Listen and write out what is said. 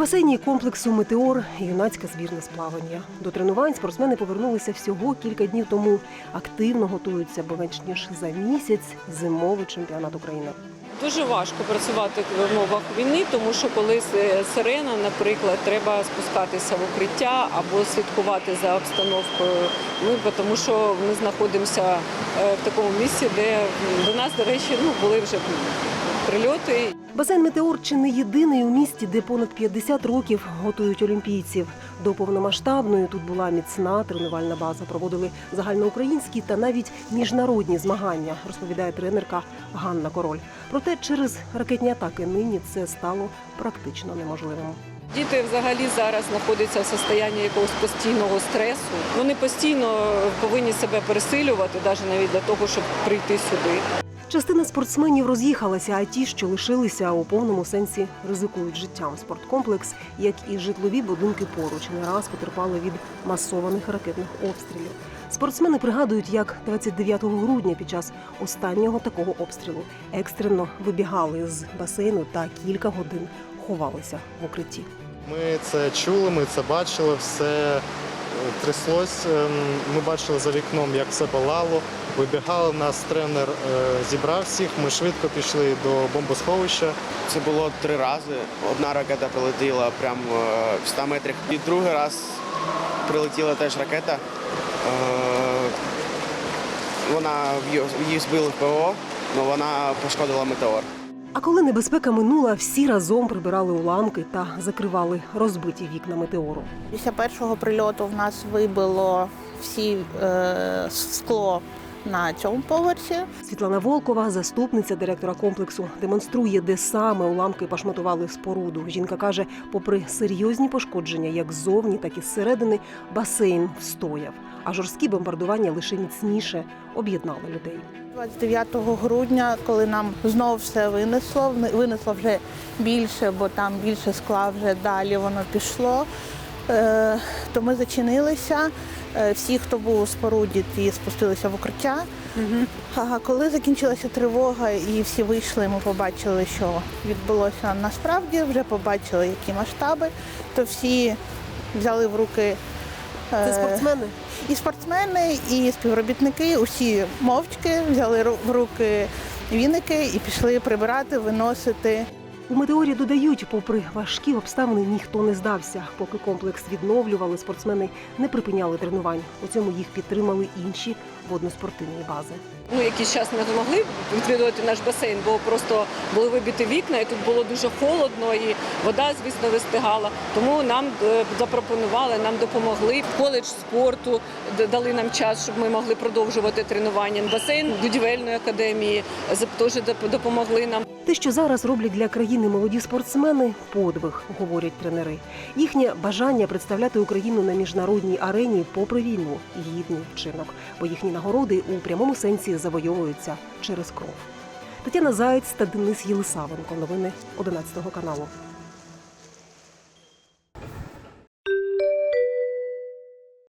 басейні комплексу Метеор юнацька збірна з плавання. До тренувань спортсмени повернулися всього кілька днів тому. Активно готуються, бо менш ніж за місяць зимовий чемпіонат України. Дуже важко працювати в умовах війни, тому що коли с- сирена, наприклад, треба спускатися в укриття або слідкувати за обстановкою. Ми тому, що ми знаходимося е, в такому місці, де до нас, до речі, ну були вже прильоти. Басейн Метеор чи не єдиний у місті, де понад 50 років готують олімпійців. До повномасштабної тут була міцна тренувальна база. Проводили загальноукраїнські та навіть міжнародні змагання, розповідає тренерка Ганна Король. Проте через ракетні атаки нині це стало практично неможливим. Діти взагалі зараз знаходяться в состоянні якогось постійного стресу. Вони постійно повинні себе пересилювати, навіть навіть для того, щоб прийти сюди. Частина спортсменів роз'їхалася, а ті, що лишилися, у повному сенсі ризикують життям. Спорткомплекс, як і житлові будинки поруч, не раз потерпали від масованих ракетних обстрілів. Спортсмени пригадують, як 29 грудня під час останнього такого обстрілу екстрено вибігали з басейну та кілька годин ховалися в укритті. Ми це чули, ми це бачили, все тряслось. Ем, Ми бачили за вікном, як все палало. Вибігали, нас тренер е, зібрав всіх. Ми швидко пішли до бомбосховища. Це було три рази. Одна ракета прилетіла прямо е, в 100 метрах. І другий раз прилетіла теж ракета. Е, Вона її- збили в ПО, але вона пошкодила метеор. А коли небезпека минула, всі разом прибирали уламки та закривали розбиті вікна метеору. Після першого прильоту в нас вибило всі е, скло на цьому поверсі. Світлана Волкова, заступниця директора комплексу, демонструє, де саме уламки пошматували споруду. Жінка каже, попри серйозні пошкодження, як ззовні, так і зсередини, басейн встояв. А жорсткі бомбардування лише міцніше об'єднали людей. 29 грудня, коли нам знов все винесло, винесло вже більше, бо там більше скла вже далі воно пішло. Е, То ми зачинилися. Е, Всі, хто був у споруді, ті спустилися в укриття. А коли закінчилася тривога і всі вийшли, ми побачили, що відбулося насправді, вже побачили, які масштаби, то всі взяли в руки. Це е, спортсмени. і спортсмени, і співробітники усі мовчки взяли в руки віники і пішли прибирати, виносити. У метеорі додають, попри важкі обставини, ніхто не здався. Поки комплекс відновлювали, спортсмени не припиняли тренувань. У цьому їх підтримали інші водноспортивні бази. Ну, якийсь час не змогли відвідувати наш басейн, бо просто були вибиті вікна, і тут було дуже холодно, і вода, звісно, вистигала. Тому нам е, запропонували, нам допомогли. Коледж спорту дали нам час, щоб ми могли продовжувати тренування. Басейн будівельної академії теж допомогли нам. Те, що зараз роблять для країни молоді спортсмени, подвиг, говорять тренери. Їхнє бажання представляти Україну на міжнародній арені попри війну гідний вчинок, бо їхні нагороди у прямому сенсі завойовуються через кров. Тетяна Заєць та Денис Єлисавенко. Новини 11 каналу.